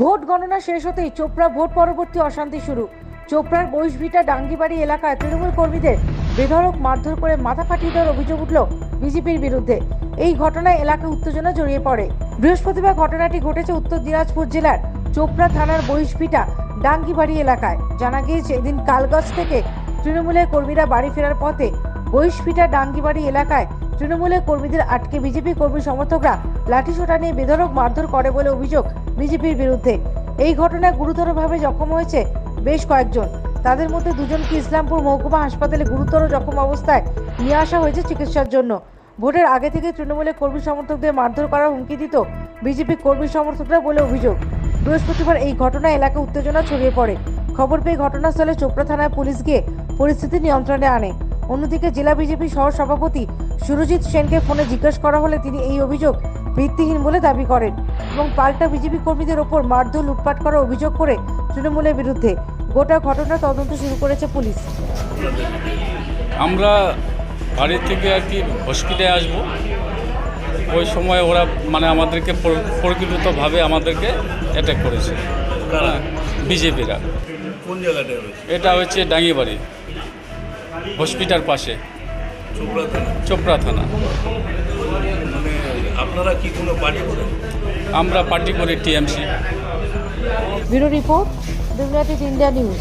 Vote গণনা শেষ হতেই চোপড়া ভোট পরবর্তী অশান্তি শুরু। চোপড়ার বৈশভিটা ডাঙ্গিবাড়ি এলাকায় তৃণমূল কর্মীদের বেধড়ক মারধর করে মাথা ফাটিয়ে দেওয়ার অভিযোগ উঠল বিজেপির বিরুদ্ধে। এই ঘটনায় এলাকায় উত্তেজনা জড়িয়ে পড়ে। বৃহস্পতিবার ঘটনাটি ঘটেছে উত্তর দিনাজপুর জেলার চোপড়া থানার বৈশভিটা ডাঙ্গিবাড়ি এলাকায়। জানা গিয়েছে, এদিন কালগজ থেকে তৃণমূলের কর্মীরা বাড়ি ফেরার পথে বৈশভিটা ডাঙ্গিবাড়ি এলাকায় তৃণমূলের কর্মীদের আটকে বিজেপি কর্মী সমর্থকরা লাঠিসোঁটা নিয়ে বেধরক মারধর করে বলে অভিযোগ বিজেপির বিরুদ্ধে। এই ঘটনায় গুরুতরভাবে জখম হয়েছে বেশ কয়েকজন। তাদের মধ্যে দুজনকে ইসলামপুর মহকুমা হাসপাতালে গুরুতর জখম অবস্থায় নিয়ে আসা হয়েছে চিকিৎসার জন্য। ভোটের আগে থেকে তৃণমূলের কর্মী সমর্থকদের মারধর করার হুমকি দিত বিজেপি কর্মী সমর্থকরা বলে অভিযোগ। বৃহস্পতিবার এই ঘটনায় এলাকায় উত্তেজনা ছড়িয়ে পড়ে। খবর পেয়ে ঘটনাস্থলে চোপড়া থানায় পুলিশ গিয়ে পরিস্থিতি নিয়ন্ত্রণে আনে। অন্যদিকে জেলা বিজেপি সহ সভাপতি সুরজিৎ সেনকে ফোনে জিজ্ঞেস করা হলে তিনি এই অভিযোগ ভিত্তিহীন বলে দাবি করেন এবং পাল্টা বিজেপি কর্মীদের ওপর মারধর লুটপাট করার অভিযোগ করে তৃণমূলের বিরুদ্ধে গোটা ঘটনা তদন্ত শুরু করেছে পুলিশ। আমরা বাড়ি থেকে আর কি হসপিটালে আসব। ওই সময় ওরা মানে আমাদেরকে প্রকৃতভাবে আমাদেরকে অ্যাটাক করেছে। বিজেপিরা। কোন জায়গাটায় এটা হচ্ছে ডাঙ্গিবাড়ি। হসপিটাল পাশে চোপড়া থানা চোপড়া থানা মানে আপনারা কি কোনো পার্টি করেন আমরা পার্টি করি TMC bureau report United India news